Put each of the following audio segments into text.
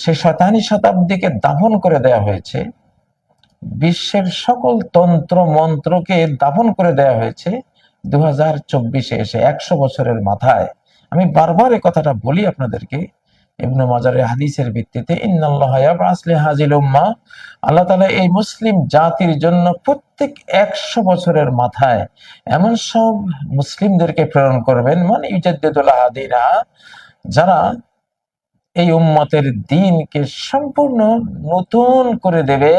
সে শতানি শতাব্দীকে দাফন করে দেয়া হয়েছে। বিশ্বের সকল তন্ত্র, মন্ত্রকে দাফন করে দেয়া হয়েছে দু হাজার চব্বিশে এসে একশো বছরের মাথায়। আমি বারবার এই কথাটা বলি আপনাদেরকে। ইবনু মাজারের হাদিসের ভিত্তিতে আল্লাহ তাআলা এই মুসলিম জাতির জন্য প্রত্যেক একশো বছরের মাথায় এমন সব মুসলিমদেরকে প্রেরণ করবেন মানে ইউজাদ্দিদুল আহাদিনা, যারা এই উম্মতের দিনকে সম্পূর্ণ নতুন করে দেবে।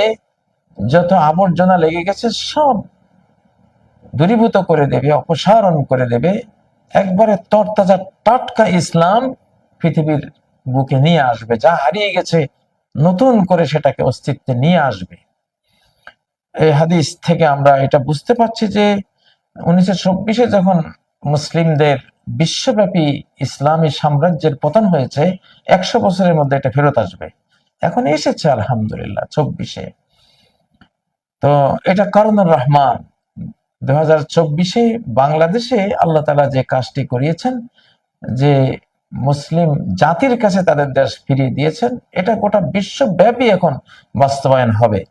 যত আবর্জনা লেগে গেছে সব দূরীভূত করে দেবে, অপসারণ করে দেবে। একবারে তরতাজা টাটকা ইসলাম পৃথিবীর বুকে নিয়ে আসবে, যা হারিয়ে গেছে নতুন করে সেটাকে অস্তিত্বে নিয়ে আসবে। এই হাদিস থেকে আমরা এটা বুঝতে পারছি যে উনিশশো যখন মুসলিমদের বিশ্বব্যাপী ইসলামী সাম্রাজ্যের পতন হয়েছে একশো বছরের মধ্যে এটা ফেরত আসবে। এখন এসেছে আলহামদুলিল্লাহ চব্বিশে। তো এটা করণুর রহমান। দু হাজার চব্বিশে বাংলাদেশে আল্লাহ তালা যে কাজটি করিয়েছেন, যে মুসলিম জাতির কাছে তাদের দেশ ফিরিয়ে দিয়েছেন, এটা গোটা বিশ্বব্যাপী এখন বাস্তবায়ন হবে।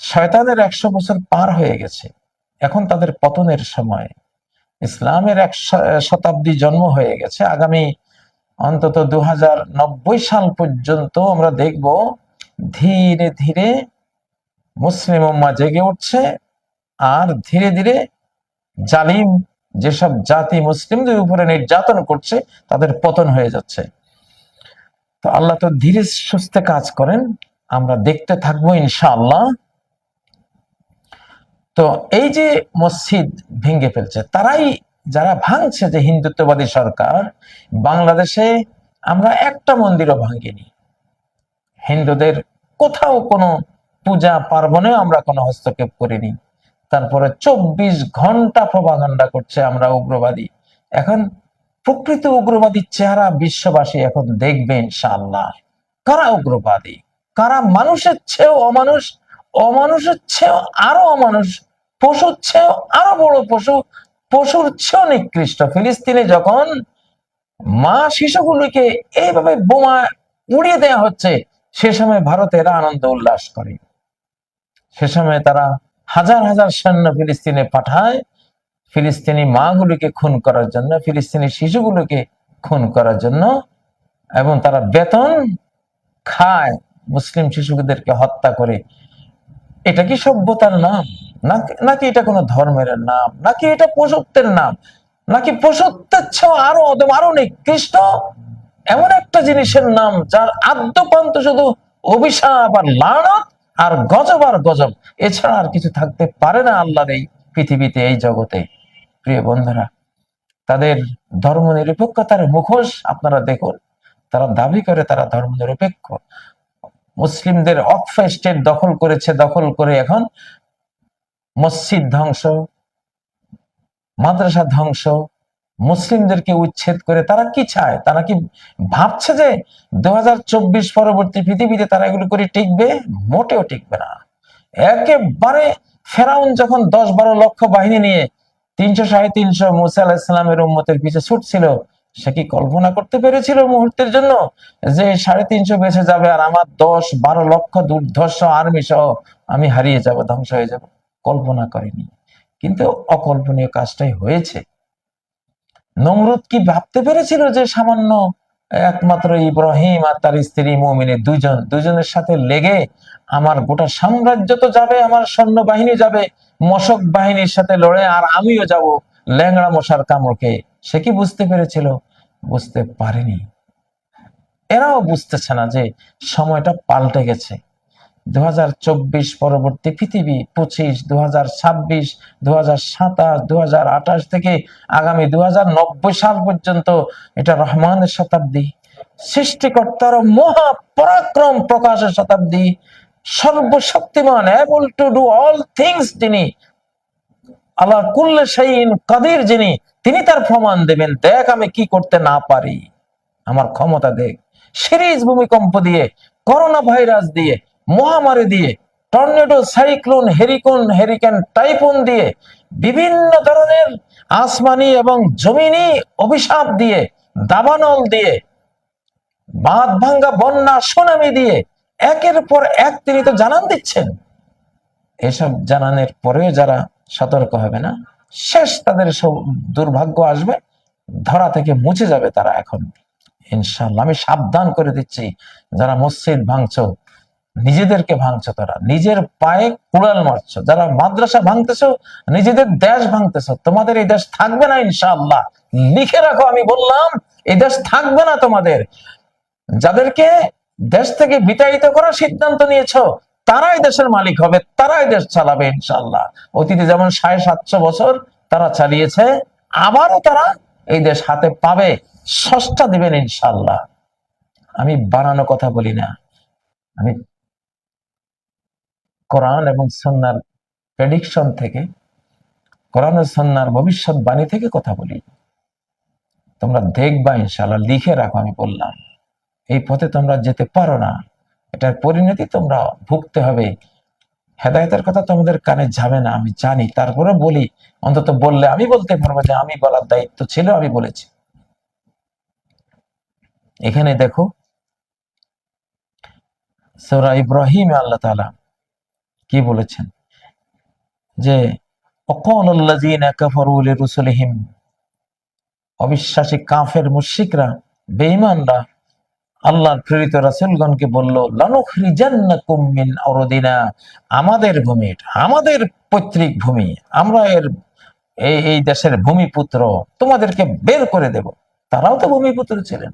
শয়তানের একশো বছর পার হয়ে গেছে। এখন তাদের পতনের সময়। ইসলামের এক শতাব্দী জন্ম হয়ে গেছে। আগামী অন্তত দু হাজার নব্বই সাল পর্যন্ত আমরা দেখব ধীরে ধীরে মুসলিম উম্মা জেগে উঠছে আর ধীরে ধীরে জালিম যেসব জাতি মুসলিমদের উপরে নির্যাতন করছে, তাদের পতন হয়ে যাচ্ছে। তো আল্লাহ তো ধীরে সুস্থে কাজ করেন, আমরা দেখতে থাকব ইনশাআল্লাহ। তো এই যে মসজিদ ভেঙে ফেলছে, তারাই যারা ভাঙছে যে হিন্দুত্ববাদী সরকার, বাংলাদেশে আমরা একটা মন্দিরও ভাঙিনি। হিন্দুদের কোথাও কোনো পূজা পার্বণেও আমরা কোনো হস্তক্ষেপ করিনি। তারপরে চব্বিশ ঘণ্টা প্রভাকাণ্ডা করছে আমরা উগ্রবাদী। এখন প্রকৃত উগ্রবাদীর চেহারা বিশ্ববাসী এখন দেখবে ইনশাআল্লাহ। কারা উগ্রবাদী? কারা মানুষের চেয়েও অমানুষ? অমানুষের চেয়েও আরও অমানুষ পশুর চেয়েও আরও বড় পশু, পশুর চেয়েও নিকৃষ্ট। ফিলিস্তিনে যখন মা শিশুগুলিকে এইভাবে বোমা উড়িয়ে দেওয়া হচ্ছে, সে সময় ভারতেরা আনন্দ উল্লাস করে। সে সময় তারা হাজার হাজার সৈন্য ফিলিস্তিনে পাঠায়। ফিলিস্তিনি মাগুলিকে খুন করার জন্য, ফিলিস্তিনি শিশুগুলোকে খুন করার জন্য এবং তারা বেতন খায়। মুসলিম শিশুদেরকে হত্যা করে এটা কি সভ্যতার নাম? নাকি- এটা কোনো ধর্মের নাম? নাকি এটা পশুত্বের নাম? নাকি পশুত্বের চেয়েও আরও আরও নিকৃষ্ট? এমন একটা জিনিসের নাম যার আদ্যপান্ত শুধু অভিশাপ আর লানত আর গজব আর গজব। এছাড়া আর কিছু থাকতে পারে না আল্লাহর এই পৃথিবীতে, এই জগতে। প্রিয় বন্ধুরা, তাদের ধর্ম নিরপেক্ষতার মুখোশ আপনারা দেখুন। তারা দাবি করে তারা ধর্ম নিরপেক্ষ মুসলিমদের অক্ষ স্টেট দখল করেছে, দখল করে এখন মসজিদ ধ্বংস, মাদ্রাসা ধ্বংস, মুসলিমদেরকে উচ্ছেদ করে তারা কি চায়? তারা কি ভাবছে যে দু হাজার চব্বিশ পরবর্তী পৃথিবীতে তারা এগুলো করে টিকবে? মোটেও টিকবে না। একেবারে ফেরাউন যখন দশ বারো লক্ষ বাহিনী নিয়ে তিনশো সাড়ে তিনশো মুসা আলাহিসামের উম্মতের পিছে ছুটছিল সে কি কল্পনা করতে পেরেছিল মুহূর্তের জন্য? যে সাড়ে তিনশো বেঁচে যাবে আর আমার দশ, বারো লক্ষ দুর্ধর্ষ আর্মি সহ আমি হারিয়ে যাব, ধ্বংস হয়ে যাব। কল্পনা করেনি। কিন্তু অকল্পনীয় কাজটাই হয়েছে। নমরুদ কি ভাবতে পেরেছিল যে সামান্য একমাত্র ইব্রাহিম আর তার স্ত্রী মমিনে দুজন দুজনের সাথে লেগে আমার গোটা সাম্রাজ্য তো যাবে, আমার সৈন্যবাহিনী যাবে, মশক বাহিনীর সাথে লড়ে আর আমিও যাব ল্যাংড়া মশার কামড়কে সে কি বুঝতে পেরেছিল? বুঝতে পারেনি। এরাও বুঝতেছে না যে সময়টা পাল্টে গেছে। দু পরবর্তী পৃথিবী, পঁচিশ দু হাজার ছাব্বিশ দু হাজার থেকে আগামী দু হাজার নব্বই সাল পর্যন্ত এটা রহমানের শতাব্দী। সৃষ্টিকর্তার মহা পরাক্রম প্রকাশের শতাব্দী। সর্বশক্তিমান able to do all things যিনি আল্লাহ কুল্লে শাইন কাদির যিনি, তিনি তার প্রমাণ দেবেন, দেখ আমি কি করতে না পারি। আমার ক্ষমতা দেখ। সিরিজ ভূমিকম্প দিয়ে করোনা ভাইরাস দিয়ে, মহামারী দিয়ে, tornado, cyclone, hurricane, hurricane, typhoon দিয়ে, বিভিন্ন ধরনের আসমানি এবং জমিনি অভিশাপ দিয়ে, দাবানল দিয়ে বাঁধ ভাঙ্গা বন্যা, সুনামি দিয়ে, একের পর এক তিনি তো জানান দিচ্ছেন। এসব জানানোর পরেও যারা সতর্ক হবে না। শেষ তাদের সব দুর্ভাগ্য আসবে। ধরা থেকে মুছে যাবে তারা এখন। ইনশাল্লাহ আমি সাবধান করে দিচ্ছি, যারা মসজিদ ভাঙছো, নিজেদেরকে ভাঙছো তারা। নিজের পায়ে কুড়াল মারছো। যারা মাদ্রাসা ভাঙতেছো, নিজেদের দেশ ভাঙতেছো, তোমাদের এই দেশ থাকবে না ইনশাল্লাহ লিখে রাখো, আমি বললাম, এই দেশ থাকবে না তোমাদের। যাদেরকে দেশ থেকে বিতাড়িত করার সিদ্ধান্ত নিয়েছো তারাই দেশের মালিক হবে, তারাই দেশ চালাবে ইনশাল্লাহ অতীতে যেমন সাড়ে সাতশো বছর তারা চালিয়েছে, আবারও তারা এই দেশ হাতে পাবে, সস্তা দিবেন ইনশাল্লাহ আমি বানানো কথা বলি না। আমি কোরআন এবং সন্ন্যার প্রেডিকশন থেকে, কোরআন সন্ন্যার ভবিষ্যৎবাণী থেকে কথা বলি। তোমরা দেখবা ইনশাল্লাহ লিখে রাখো আমি বললাম। এই পথে তোমরা যেতে পারো না। এটার পরিণতি তোমরা ভুগতে হবে। হেদায়তের কথা তোমাদের কানে যাবে না, আমি জানি। তারপরে বলি, অন্তত বললে আমি বলতে পারব যে আমি বলার দায়িত্ব ছিল, আমি বলেছি। এখানে দেখো, সৌরা ইব্রাহিম আল্লাহ তালা কি বলেছেন? যে রুসুলহিম অবিশ্বাসী কাফের মুশিকরা বেঈমানরা আল্লাহর প্রেরিত রাসুলগণকে বলল মিন আরদিনা আমাদের ভূমি আমাদের পৈতৃক ভূমি, আমরা এর এই দেশের ভূমিপুত্র, তোমাদেরকে বের করে দেব। তারাও তো ভূমিপুত্র ছিলেন।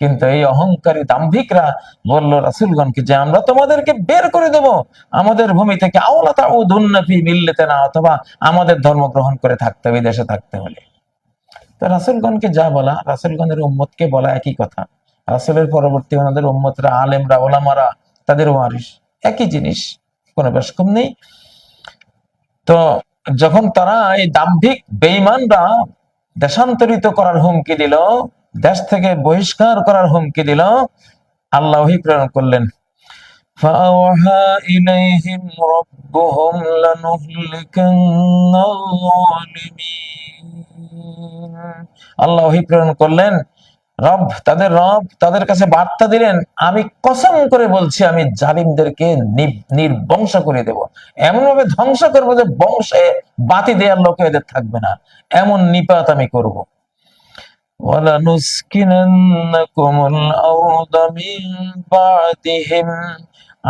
কিন্তু এই অহংকারী দাম্ভিকরা বলল রাসুলগণকে যে, আমরা তোমাদেরকে বের করে দেব। আমাদের ভূমি থেকে আওলাতা ও দুন্নফি মিল্লেতে না অথবা আমাদের ধর্ম গ্রহণ করে থাকতে হবে দেশে থাকতে হলে। তো রাসুলগণকে যা বলা, রাসুলগণের উম্মতকে বলা একই কথা। রাসেলের পরবর্তী ওনাদের উম্মতরা, আলেমরা, ওলামারা, তাদের ওয়ারিস একই জিনিস, কোনো বেশ কম নেই। তো যখন তারা এই দাম্ভিক বেইমানরা দেশান্তরিত করার হুমকি দিল, দেশ থেকে বহিষ্কার করার হুমকি দিল, আল্লাহ প্রেরণ করলেন। আল্লাহ প্রেরণ করলেন রব, তাদের রব তাদের কাছে বার্তা দিলেন, আমি কসম করে বলছি, আমি জালিমদেরকে নির্বংস করে দেব। এমন ভাবে ধ্বংস করব যে বংশে বাতি দেওয়ার লোক এদের থাকবে না। এমন নিপাত আমি করব।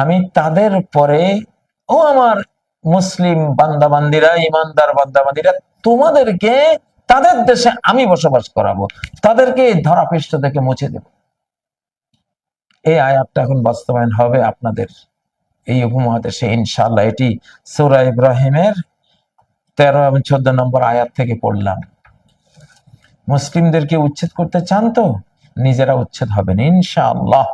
আমি তাদের পরে, ও আমার মুসলিম বান্দাবান্দিরা, ইমানদার বান্দাবান্দিরা, তোমাদেরকে তাদের দেশে আমি বসবাস করাবো, তাদেরকে এই ধরাপৃষ্ঠ থেকে মুছে দেব। এই আয়াতটা এখন বাস্তবায়ন হবে আপনাদের এই উপমহাদেশে ইনশাল্লাহ এটি সূরা ইব্রাহিমের তেরো এবং চোদ্দ নম্বর আয়াত থেকে পড়লাম। মুসলিমদেরকে উচ্ছেদ করতে চান তো? নিজেরা উচ্ছেদ হবেন, ইনশাআল্লাহ।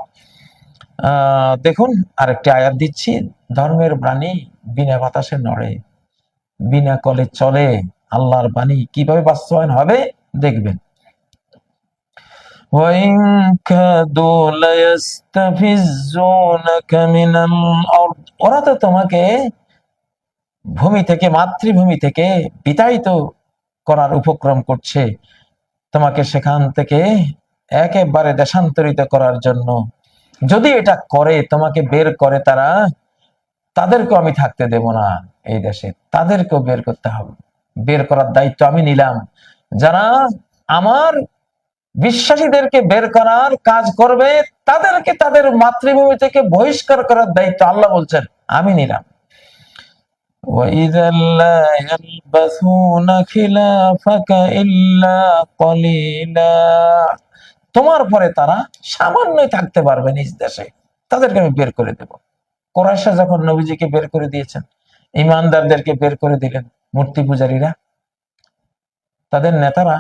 দেখুন, আরেকটি আয়াত দিচ্ছি। ধর্মের প্রাণী বিনা বাতাসে নড়ে, বিনা কলে চলে। আল্লাহর বাণী কিভাবে বাস্তবায়ন হবে দেখবেন وَإِن كَادُوا لَيَسْتَفِزُّونَكَ مِنَ الْأَرْضِ ওরা তো তোমাকে ভূমি থেকে মাতৃভূমি থেকে বিতাড়িত করার উপক্রম করছে তোমাকে সেখান থেকে একেবারে দেশান্তরিত করার জন্য যদি এটা করে তোমাকে বের করে তারা তাদেরকেও আমি থাকতে দেব না এই দেশে তাদেরকেও বের করতে হবে বের করার দায়িত্ব আমি নিলাম। যারা আমার বিশ্বাসীদেরকে বের করার কাজ করবে, তাদেরকে তাদের মাতৃভূমি থেকে বহিষ্কার করার দায়িত্ব আল্লাহ বলছেন, আমি নিলাম। তোমার পরে তারা সামান্যই থাকতে পারবে নিজ দেশে। তাদেরকে আমি বের করে দেব। কোরআশা যখন নবীজিকে বের করে দিয়েছেন, ইমানদারদেরকে বের করে দিলেন মূর্তি পূজারীরা, তাদের নেতারা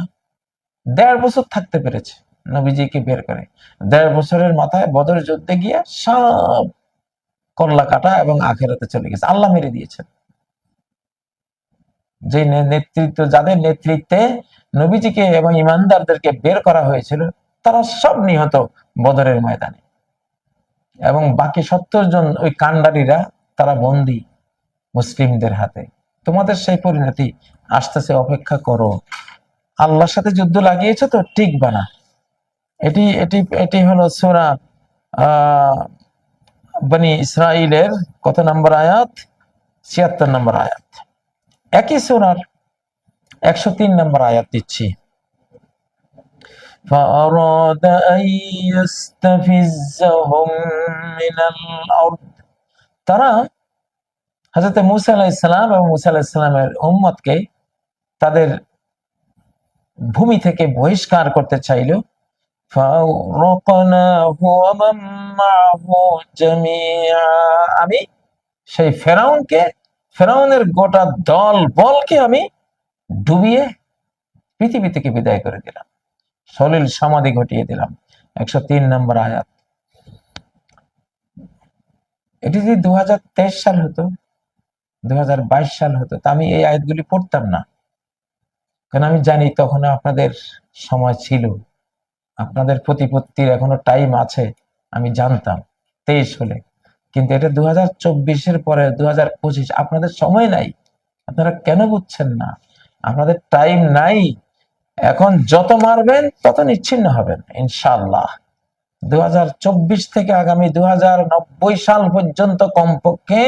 দেড় বছর থাকতে পেরেছে নবীজিকে বের করে। দেড় বছরের মাথায় বদর যুদ্ধে গিয়ে সব কল্লা কাটা এবং আখেরাতে চলে গেছে। আল্লাহ মেরে দিয়েছেন। যে নেতৃত্ব, যাদের নেতৃত্বে নবীজিকে এবং ইমানদারদেরকে বের করা হয়েছিল, তারা সব নিহত বদরের ময়দানে। এবং বাকি সত্তর জন ওই কান্ডারিরা তারা বন্দী মুসলিমদের হাতে। তোমাদের সেই পরিণতি আসতেছে অপেক্ষা করো আল্লাহর সাথে যুদ্ধ লাগিয়েছে তো ঠিক বানা এটি এটি এটি হলো সুরা আহ বনি ইসরাইলের কত নম্বর আয়াত ছিয়াত্তর নম্বর আয়াত একই সুরার একশো তিন নম্বর আয়াত দিচ্ছি فأراد أن يستفزهم من الأرض তারা হাজরত মুসা আলাহ ইসলাম এবং মুসা আলাহ ইসলামের উম্মতকে তাদের ভূমি থেকে বহিষ্কার করতে চাইল। আমি সেই ফেরাউনকে, ফেরাউনের গোটা দল, বলকে আমি ডুবিয়ে পৃথিবী থেকে বিদায় করে দিলাম। সলিল সমাধি ঘটিয়ে দিলাম। একশো তিন নম্বর আয়াত। এটি যদি দু হাজার তেইশ সাল হতো দু হাজার বাইশ সাল হতো। তা আমি এই আয়াতগুলি পড়তাম না। কারণ আমি জানি তখন আপনাদের সময় ছিল। আপনাদের প্রতিপত্তির এখনও টাইম আছে, আমি জানতাম। তেইশ হলে। কিন্তু এটা দু হাজার চব্বিশের পরে দু হাজার পঁচিশ, আপনাদের সময় নাই। আপনারা কেন বুঝছেন না? আপনাদের টাইম নাই। এখন যত মারবেন, তত নিচ্ছিন্ন হবেন ইনশাল্লাহ দু হাজার চব্বিশ থেকে আগামী দু হাজার নব্বই সাল পর্যন্ত কমপক্ষে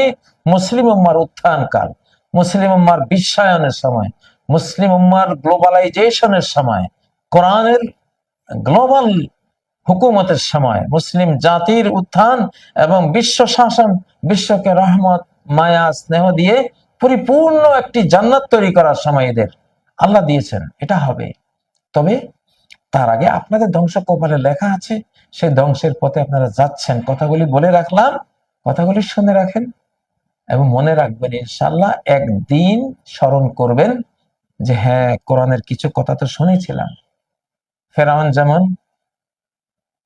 মুসলিম উম্মার উত্থানকাল মুসলিম উম্মার বিশ্বায়নের সময়, মুসলিম উম্মার গ্লোবালাইজেশনের সময়, কোরআনের গ্লোবাল হুকুমতের সময়, মুসলিম জাতির উত্থান এবং বিশ্ব শাসন, বিশ্বকে রহমত, মায়া, স্নেহ দিয়ে পরিপূর্ণ একটি জান্নাত তৈরি করার সময় এদের। আল্লাহ দিয়েছেন, এটা হবে। তবে তার আগে আপনাদের ধ্বংস কপালে লেখা আছে, সেই ধ্বংসের পথে আপনারা যাচ্ছেন। কথাগুলি বলে রাখলাম, কথাগুলি শুনে রাখেন এবং মনে রাখবেন ইনশাল্লাহ একদিন স্মরণ করবেন যে হ্যাঁ কোরআনের কিছু কথা তো শুনেছিলাম। ফেরাউন যেমন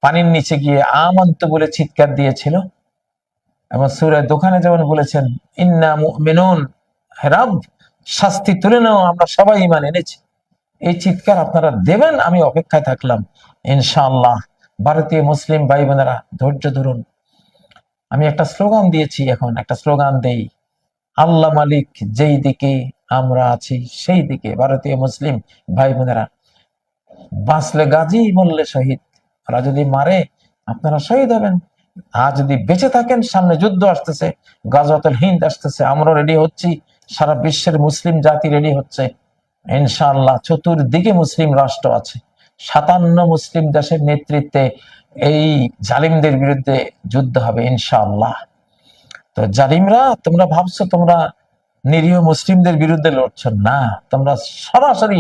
পানির নিচে গিয়ে আমন্ত বলে চিৎকার দিয়েছিল, এবং সুরের দোকানে যেমন বলেছেন, ইন্না মেনুন হেরাব শাস্তি তুলে নাও, আমরা সবাই ইমান এনেছি। এই চিৎকার আপনারা দেবেন, আমি অপেক্ষায় থাকলাম। ইনশাআল্লাহ, ভারতীয় মুসলিম ভাই বোনেরা ধৈর্য ধরুন। আমি একটা স্লোগান দিয়েছি এখন, একটা স্লোগান দেই। আল্লাহ মালিক যেই দিকে আমরা আছি, সেই দিকে ভারতীয় মুসলিম ভাই বোনেরা বাঁচলে গাজী, মরলে শহীদ। ওরা যদি মারে, আপনারা শহীদ হবেন। আর যদি বেঁচে থাকেন, সামনে যুদ্ধ আসতেছে, গাজওয়াতুল হিন্দ আসতেছে আমরা রেডি হচ্ছি, সারা বিশ্বের মুসলিম জাতি রেডি হচ্ছে। ইনশাআল্লাহ চতুর্দিকে মুসলিম রাষ্ট্র আছে। সাতান্ন মুসলিম দেশের নেতৃত্বে এই জালিমদের বিরুদ্ধে যুদ্ধ হবে ইনশাআল্লাহ। তো জালিমরা, তোমরা ভাবছ তোমরা নিরীহ মুসলিমদের বিরুদ্ধে লড়ছো? না, তোমরা সরাসরি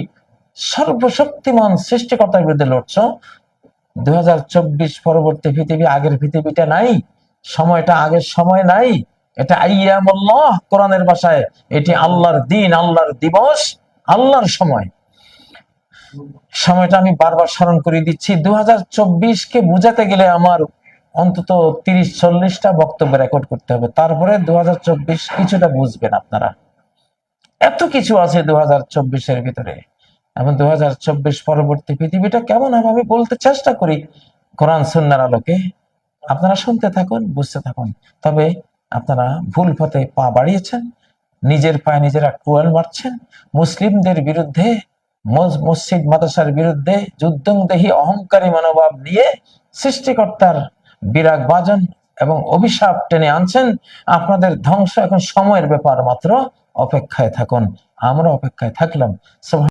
সর্বশক্তিমান সৃষ্টিকর্তার বিরুদ্ধে লড়ছো। চব্বিশ পরবর্তী পৃথিবী আগের পৃথিবীটা নাই, সময়টা আগের সময় নাই। এটা আইয়া আইয়ামুল্লাহ কোরআনের ভাষায়, এটি আল্লাহর দিন, আল্লাহর দিবস। আল্লাহর সময়। সময়টা আমি বারবার স্মরণ করে দিচ্ছি। দু কে বুঝাতে গেলে আমার অন্তত তিরিশ চল্লিশটা বক্তব্য রেকর্ড করতে হবে। তারপরে দু কিছুটা বুঝবেন আপনারা। এত কিছু আছে দু এর ভিতরে। এবং দু হাজার চব্বিশ পরবর্তী পৃথিবীটা কেমন হবে আমি বলতে চেষ্টা করি, কোরআন, সুন্নার আলোকে। আপনারা শুনতে থাকুন, বুঝতে থাকুন। তবে আপনারা ভুল পথে পা বাড়িয়েছেন। নিজের পায়ে নিজেরা টুয়েল মারছেন। মুসলিমদের বিরুদ্ধে মসজিদ, মাদ্রাসার বিরুদ্ধে যুদ্ধংদেহী অহংকারী মনোভাব নিয়ে সৃষ্টিকর্তার বিরাগ বাজন এবং অভিশাপ টেনে আনছেন। আপনাদের ধ্বংস এখন সময়ের ব্যাপার মাত্র। অপেক্ষায় থাকুন। আমরা অপেক্ষায় থাকলাম।